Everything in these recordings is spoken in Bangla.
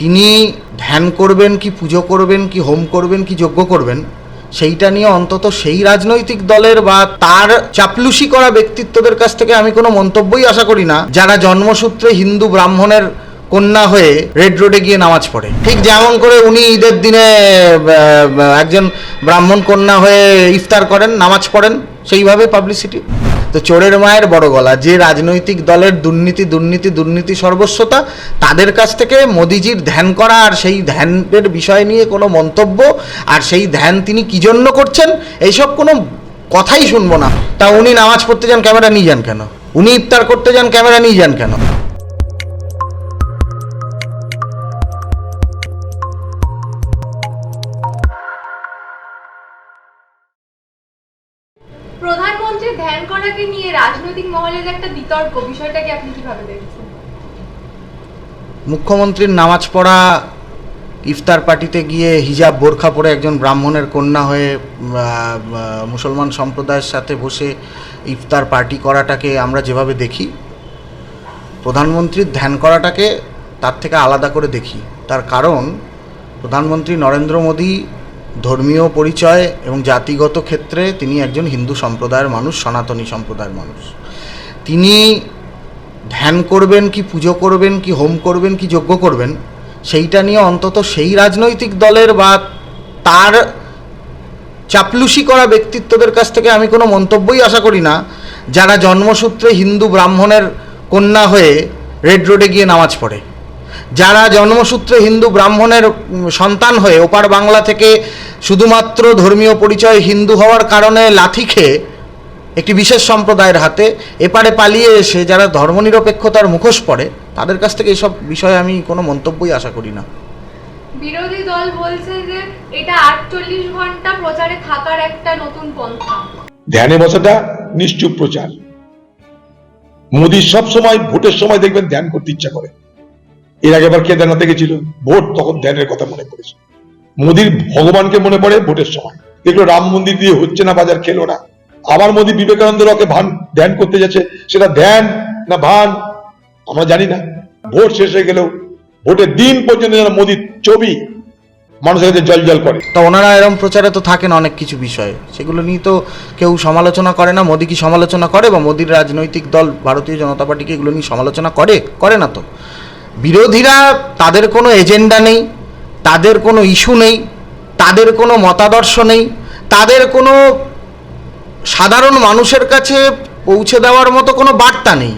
তিনি ধ্যান করবেন কি, পুজো করবেন কি, হোম করবেন কি, যজ্ঞ করবেন, সেইটা নিয়ে অন্তত সেই রাজনৈতিক দলের বা তার চাপলুসি করা ব্যক্তিত্বদের কাছ থেকে আমি কোনো মন্তব্যই আশা করি না। যারা জন্মসূত্রে হিন্দু ব্রাহ্মণের কন্যা হয়ে রেড রোডে গিয়ে নামাজ পড়ে। ঠিক যেমন করে উনি ঈদের দিনে একজন ব্রাহ্মণ কন্যা হয়ে ইফতার করেন, নামাজ পড়েন, সেইভাবে পাবলিসিটি তো চোরের মায়ের বড় গলা। যে রাজনৈতিক দলের দুর্নীতি দুর্নীতি দুর্নীতি সর্বস্বতা, তাদের কাছ থেকে মোদিজির ধ্যান করা আর সেই ধ্যানের বিষয় নিয়ে কোনো মন্তব্য আর সেই ধ্যান তিনি কী জন্য করছেন, এইসব কোনো কথাই শুনব না। তা উনি নামাজ পড়তে যান, ক্যামেরা নিয়ে যান কেন? উনি ইফতার করতে যান, ক্যামেরা নিয়ে যান কেন? প্রধানমন্ত্রী ধ্যান করাকে নিয়ে রাজনৈতিক মহলের একটা বিতর্ক, বিষয়টাকে আপনি কীভাবে দেখছেন? মুখ্যমন্ত্রীর নামাজ পড়া, ইফতার পার্টিতে গিয়ে হিজাব বোরখা পরে একজন ব্রাহ্মণের কন্যা হয়ে মুসলমান সম্প্রদায়ের সাথে বসে ইফতার পার্টি করাটাকে আমরা যেভাবে দেখি, প্রধানমন্ত্রীর ধ্যান করাটাকে তার থেকে আলাদা করে দেখি। তার কারণ, প্রধানমন্ত্রী নরেন্দ্র মোদী ধর্মীয় পরিচয় এবং জাতিগত ক্ষেত্রে তিনি একজন হিন্দু সম্প্রদায়ের মানুষ, সনাতনী সম্প্রদায়ের মানুষ। তিনি ধ্যান করবেন কি, পুজো করবেন কি, হোম করবেন কি, যজ্ঞ করবেন, সেইটা নিয়ে অন্তত সেই রাজনৈতিক দলের বা তার চাপলুসি করা ব্যক্তিত্বদের কাছ থেকে আমি কোনো মন্তব্যই আশা করি না। যারা জন্মসূত্রে হিন্দু ব্রাহ্মণের কন্যা হয়ে রেড রোডে গিয়ে নামাজ পড়ে। যারা জন্মসূত্রে হিন্দু ব্রাহ্মণের সন্তান হয়ে ওপার বাংলা থেকে শুধুমাত্র ধর্মীয় পরিচয় হিন্দু হওয়ার কারণে লাথি খেয়ে একটি বিশেষ সম্প্রদায়ের হাতে এপারে পালিয়ে এসে যারা ধর্মনিরপেক্ষতার মুখোশ পড়ে তাদের কাছ থেকে এইসব বিষয়ে আমি কোনো মন্তব্যই আশা করি না। বিরোধী দল বলছে যে এটা আটচল্লিশ ঘণ্টা প্রচারে থাকার একটা নতুন পন্থা। ধ্যানে বসাটা নিশ্চুপ প্রচার। মোদী সব সময় ভোটের সময় দেখবেন ধ্যান করতে ইচ্ছা করে। এর আগে আবার কেদারনাথে গেছিল? ভোট তখন ধ্যানের কথা মনে পড়েছে মোদীর ভগবানকে মনে পড়ে ভোটের সময়। দেখল রাম মন্দির দিয়ে হচ্ছে না বাজার, খেলো না। আবার মোদী বিবেকানন্দ রকে ভান, ধ্যান করতে যাচ্ছে। সেটা ধ্যান না ভান, আমরা জানি না। ভোট শেষ হয়ে গেলেও ভোটের দিন পর্যন্ত যেন মোদীর ছবি মানুষের কাছে জল জল করে। তা ওনারা এরম প্রচারে তো থাকেন অনেক কিছু বিষয়ে। সেগুলো নিয়ে তো কেউ সমালোচনা করে না। মোদি কি সমালোচনা করে বা মোদির রাজনৈতিক দল, ভারতীয় জনতা পার্টিকে এগুলো নিয়ে সমালোচনা করে? করে না তো। বিরোধীরা তাদের কোনো এজেন্ডা নেই। তাদের কোনো ইস্যু নেই তাদের কোনো মতাদর্শ নেই তাদের কোনো সাধারণ মানুষের কাছে পৌঁছে দেওয়ার মতো কোনো বার্তা নেই।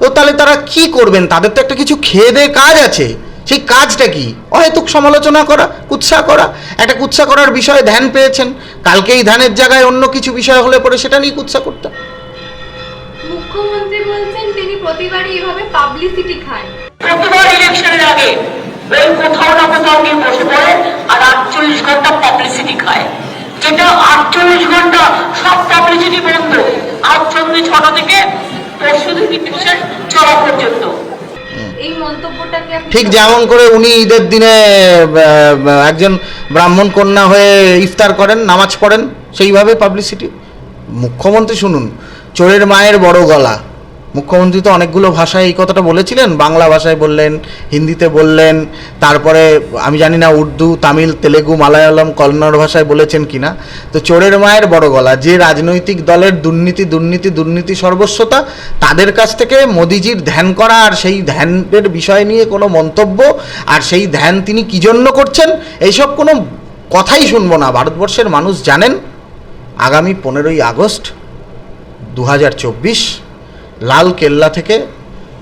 তো তাহলে তারা কি করবেন? তাদের তো একটা কিছু খেয়ে দেয়ে কাজ আছে। সেই কাজটা কি? অহেতুক সমালোচনা করা কুৎসা করা একটা কুৎসা করার বিষয়ে ধ্যান পেয়েছেন। কালকেই ধ্যানের জায়গায় অন্য কিছু বিষয় হলে পরে সেটা নিয়ে কুৎসা করতাম। মুখ্যমন্ত্রী বলছেন তিনি প্রতিবারই এভাবে পাবলিসিটি খান প্রতিবার ইলেকশনের আগে। ওই কোথাও না কোথাও গিয়ে বসে পড়ে আর আটচল্লিশ ঘণ্টা পাবলিসিটি খায়। যেটা আটচল্লিশ ঘণ্টা সব পাবলিসিটি বন্ধ। আজ সন্ধ্যে ছটা থেকে পরশু দিন চলা পর্যন্ত। ঠিক যেমন করে উনি ঈদের দিনে একজন ব্রাহ্মণ কন্যা হয়ে ইফতার করেন নামাজ পড়েন সেইভাবে পাবলিসিটি মুখ্যমন্ত্রী শুনুন চোরের মায়ের বড় গলা। মুখ্যমন্ত্রী তো অনেকগুলো ভাষায় এই কথাটা বলেছিলেন। বাংলা ভাষায় বললেন, হিন্দিতে বললেন, তারপরে আমি জানি না উর্দু, তামিল, তেলেগু, মালায়ালম, কন্নড় ভাষায় বলেছেন কিনা। তো চোরের মায়ের বড় গলা, যে রাজনৈতিক দলের দুর্নীতি দুর্নীতি দুর্নীতি সর্বস্বতা, তাদের কাছ থেকে মোদিজির ধ্যান করা আর সেই ধ্যানের বিষয় নিয়ে কোনো মন্তব্য আর সেই ধ্যান তিনি কী জন্য করছেন, এইসব কোনো কথাই শুনব না। ভারতবর্ষের মানুষ জানেন, আগামী পনেরোই আগস্ট দু হাজার চব্বিশ লাল কেল্লা থেকে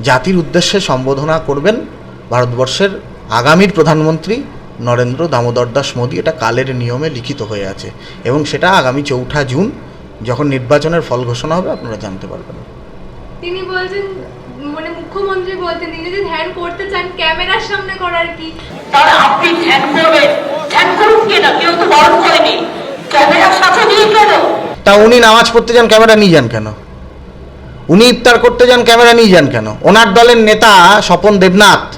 জাতির উদ্দেশ্যে সম্বোধনা করবেন ভারতবর্ষের আগামীর প্রধানমন্ত্রী নরেন্দ্র দামোদর দাস মোদী। এটা কালের নিয়মে লিখিত হয়ে আছে এবং সেটা আগামী চৌঠা জুন যখন নির্বাচনের ফল ঘোষণা হবে আপনারা জানতে পারবেন। তিনি বলছেন মানে মুখ্যমন্ত্রী বলছেন তিনি যদি ধ্যান করতে চান ক্যামেরার সামনে করার কি? আপনি ধ্যান করবেন। ধ্যান করুন কেনা কেউ তো বারণ করেনি। ক্যামেরার সাথে দিয়ে কেন? তা উনি নামাজ পড়তে যান ক্যামেরা নিয়ে যান কেন? উনি ইফতার করতে যান, ক্যামেরা নিয়ে যান কেন? ওনার দলের নেতা স্বপন দেবনাথ,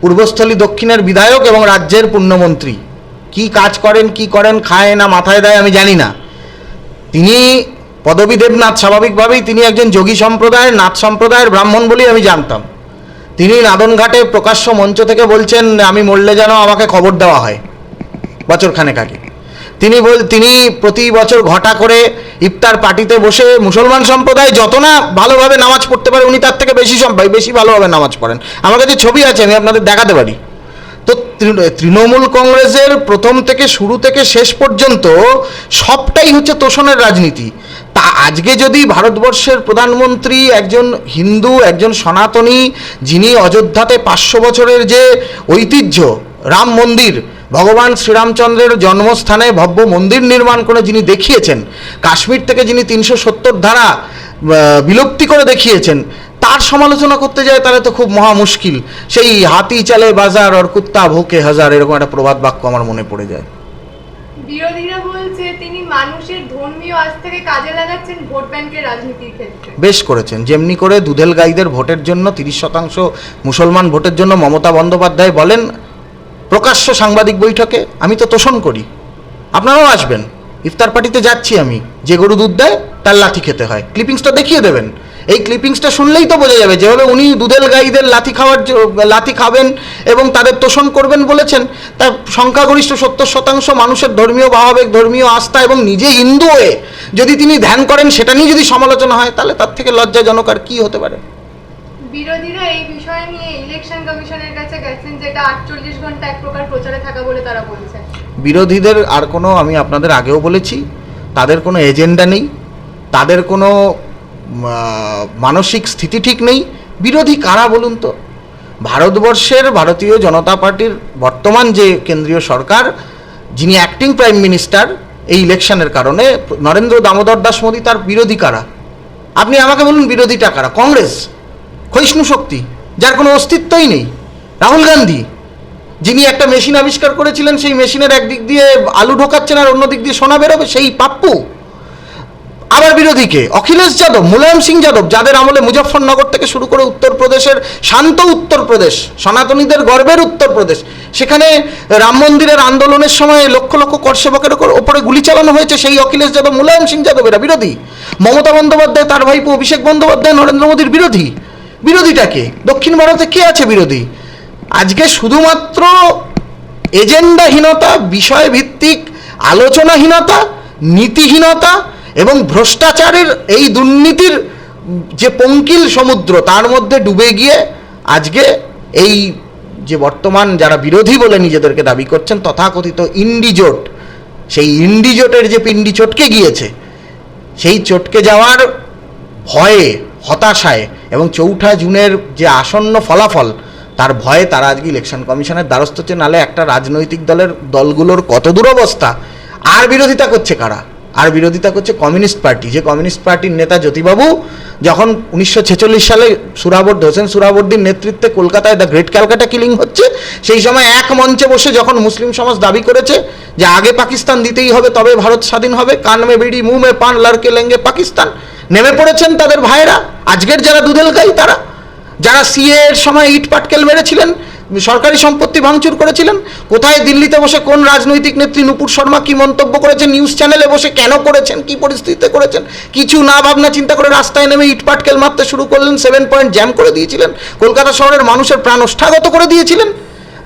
পূর্বস্থলী দক্ষিণের বিধায়ক এবং রাজ্যের পূর্ণমন্ত্রী। কি কাজ করেন, কি করেন, খায় না, মাথায় দেয়, আমি জানি না। তিনি পদবী দেবনাথ, স্বাভাবিকভাবেই তিনি একজন যোগী সম্প্রদায়ের, নাথ সম্প্রদায়ের ব্রাহ্মণ বলেই আমি জানতাম। তিনি নাদনঘাটে প্রকাশ্য মঞ্চ থেকে বলছেন, আমি মরলে যেন আমাকে খবর দেওয়া হয়। বছরখানেক আগে। তিনি বল, তিনি প্রতি বছর ঘটা করে ইফতার পার্টিতে বসে মুসলমান সম্প্রদায় যত না ভালোভাবে নামাজ পড়তে পারে, উনি তার থেকে বেশি সম্ভব বেশি ভালোভাবে নামাজ পড়েন। আমার কাছে ছবি আছে, আমি আপনাদের দেখাতে পারি। তো তৃণমূল কংগ্রেসের প্রথম থেকে শুরু থেকে শেষ পর্যন্ত সবটাই হচ্ছে তোষণের রাজনীতি। তা আজকে যদি ভারতবর্ষের প্রধানমন্ত্রী একজন হিন্দু, একজন সনাতনী, যিনি অযোধ্যাতে পাঁচশো বছরের যে ঐতিহ্য রাম মন্দির। ভগবান শ্রীরামচন্দ্রের জন্মস্থানে ভব্য মন্দির নির্মাণ করে যিনি দেখিয়েছেন কাশ্মীর থেকে যিনি তিনশো সত্তর ধারা বিলুপ্তি করে দেখিয়েছেন তার সমালোচনা করতে যায় তাহলে তো খুব মহা মুশকিল। সেই হাতি চালে বাজার আর কুত্তা ভোকে হাজার এরকম একটা প্রবাদ বাক্য আমার মনে পড়ে যায়। বিরোধীরা বলছে তিনি মানুষের ধর্মীয় আস্থাকে কাজে লাগাচ্ছেন ভোট ব্যাংকের রাজনীতির ক্ষেত্রে। বেশ করেছেন। যেমনি করে দুধেল গাইদের ভোটের জন্য তিরিশ শতাংশ মুসলমান ভোটের জন্য মমতা বন্দ্যোপাধ্যায় বলেন প্রকাশ্য সাংবাদিক বৈঠকে আমি তো তোষণ করি। আপনারাও আসবেন। ইফতার পার্টিতে যাচ্ছি আমি। যে গরু দুধ দেয়, তার লাথি খেতে হয়। ক্লিপিংসটা দেখিয়ে দেবেন। এই ক্লিপিংসটা শুনলেই তো বোঝা যাবে যেভাবে উনি দুধেল গাইদের লাথি খাওয়ার লাথি খাবেন এবং তাদের তোষণ করবেন বলেছেন, তার সংখ্যাগরিষ্ঠ সত্তর শতাংশ মানুষের ধর্মীয় ভাবাবেগ, ধর্মীয় আস্থা এবং নিজে হিন্দু হয়ে যদি তিনি ধ্যান করেন, সেটা নিয়ে যদি সমালোচনা হয়, তাহলে তার থেকে লজ্জাজনক আর কি হতে পারে? বিরোধীরা এই বিষয় নিয়ে ইলেকশন কমিশনের কাছে গেছেন, যেটা আটচল্লিশ ঘণ্টা এক প্রকার প্রচারে থাকা বলে তারা বলছেন বিরোধীদের আর কোনো আমি আপনাদের আগেও বলেছি, তাদের কোনো এজেন্ডা নেই, তাদের কোনো মানসিক স্থিতি ঠিক নেই। বিরোধী কারা বলুন তো? ভারতবর্ষের ভারতীয় জনতা পার্টির বর্তমান যে কেন্দ্রীয় সরকার, যিনি অ্যাক্টিং প্রাইম মিনিস্টার এই ইলেকশনের কারণে, নরেন্দ্র দামোদর দাস মোদী তার বিরোধী কারা? আপনি আমাকে বলুন বিরোধীটা কারা? কংগ্রেস। ক্ষয়িষ্ণু শক্তি, যার কোনো অস্তিত্বই নেই। রাহুল গান্ধী, যিনি একটা মেশিন আবিষ্কার করেছিলেন, সেই মেশিনের একদিক দিয়ে আলু ঢোকাচ্ছেন আর অন্য দিক দিয়ে সোনা বেরোবে, সেই পাপ্পু। আবার বিরোধীকে, অখিলেশ যাদব, মুলায়ম সিং যাদব, যাদের আমলে মুজফ্ফরনগর থেকে শুরু করে উত্তরপ্রদেশের শান্ত উত্তরপ্রদেশ, সনাতনীদের গর্বের উত্তরপ্রদেশ, সেখানে রাম মন্দিরের আন্দোলনের সময় লক্ষ লক্ষ করসেবকের ওপর- গুলি চালানো হয়েছে, সেই অখিলেশ যাদব, মুলায়ম সিং যাদব এরা বিরোধী। মমতা বন্দ্যোপাধ্যায়, তার ভাইপো অভিষেক বন্দ্যোপাধ্যায়, নরেন্দ্র মোদীর বিরোধী। বিরোধীটাকে দক্ষিণ ভারতে কে আছে বিরোধী? আজকে শুধুমাত্র এজেন্ডাহীনতা, বিষয়ভিত্তিক, আলোচনাহীনতা, নীতিহীনতা এবং ভ্রষ্টাচারের এই দুর্নীতির যে পঙ্কিল সমুদ্র, তার মধ্যে ডুবে গিয়ে আজকে এই যে বর্তমান যারা বিরোধী বলে নিজেদেরকে দাবি করছেন, তথাকথিত ইন্ডিজোট, সেই ইন্ডিজোটের যে পিন্ডি চটকে গিয়েছে, সেই চটকে যাওয়ার ভয়ে হতাশায় এবং চৌঠা জুনের যে আসন্ন ফলাফল, তার ভয়ে তারা আজকে ইলেকশন কমিশনের দ্বারস্থ হচ্ছে। নালে একটা রাজনৈতিক দলের দলগুলোর কত দুরবস্থা। আর বিরোধিতা করছে কারা? আর বিরোধিতা করছে কমিউনিস্ট পার্টি। যে কমিউনিস্ট পার্টির নেতা জ্যোতিবাবু যখন উনিশশো ছেচল্লিশ সালে সুরাবর্দ হোসেন সুরাবর্দির নেতৃত্বে কলকাতায় দ্য গ্রেট ক্যালকাটা কিলিং হচ্ছে, সেই সময় এক মঞ্চে বসে যখন মুসলিম সমাজ দাবি করেছে যে আগে পাকিস্তান দিতেই হবে, তবে ভারত স্বাধীন হবে কান মে বিড়ি মুহ মে পান, লড়কে লেঙ্গে পাকিস্তান। নেমে পড়েছেন তাদের ভাইয়েরা। আজকের যারা দুধেল গাই তারা। যারা সিএ এর সময় ইট পাটকেল মেরেছিলেন, সরকারি সম্পত্তি ভাঙচুর করেছিলেন, কোথায় দিল্লিতে বসে কোন রাজনৈতিক নেত্রী নুপুর শর্মা কি মন্তব্য করেছেন, নিউজ চ্যানেলে বসে কেন করেছেন, কি পরিস্থিতিতে করেছেন, কিছু না ভাবনা চিন্তা করে রাস্তায় নেমে ইট পাটকেল মারতে শুরু করলেন, সেভেন পয়েন্ট জ্যাম করে দিয়েছিলেন, কলকাতা শহরের মানুষের প্রাণ ওষ্ঠাগত করে দিয়েছিলেন।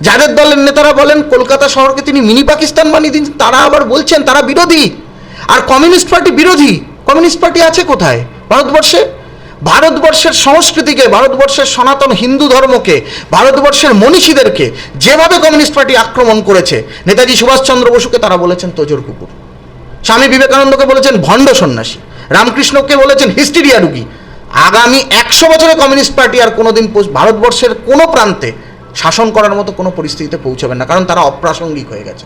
যাদের দলের নেতারা বলেন, কলকাতা শহরকে তিনি মিনি পাকিস্তান বানিয়ে দিন তারা আবার বলছেন, তারা বিরোধী। আর কমিউনিস্ট পার্টি বিরোধী। কমিউনিস্ট পার্টি আছে কোথায়? ভারতবর্ষে? ভারতবর্ষের সংস্কৃতিকে, ভারতবর্ষের সনাতন হিন্দু ধর্মকে, ভারতবর্ষের মনীষীদেরকে যেভাবে কমিউনিস্ট পার্টি আক্রমণ করেছে, নেতাজি সুভাষচন্দ্র বসুকে তারা বলেছেন তোজর কুকুর। স্বামী বিবেকানন্দকে বলেছেন ভণ্ড সন্ন্যাসী। রামকৃষ্ণকে বলেছেন হিস্টিরিয়া রুগী। আগামী একশো বছরে কমিউনিস্ট পার্টি আর কোনোদিন ভারতবর্ষের কোনো প্রান্তে শাসন করার মতো কোনো পরিস্থিতিতে পৌঁছাবে না, কারণ তারা অপ্রাসঙ্গিক হয়ে গেছে।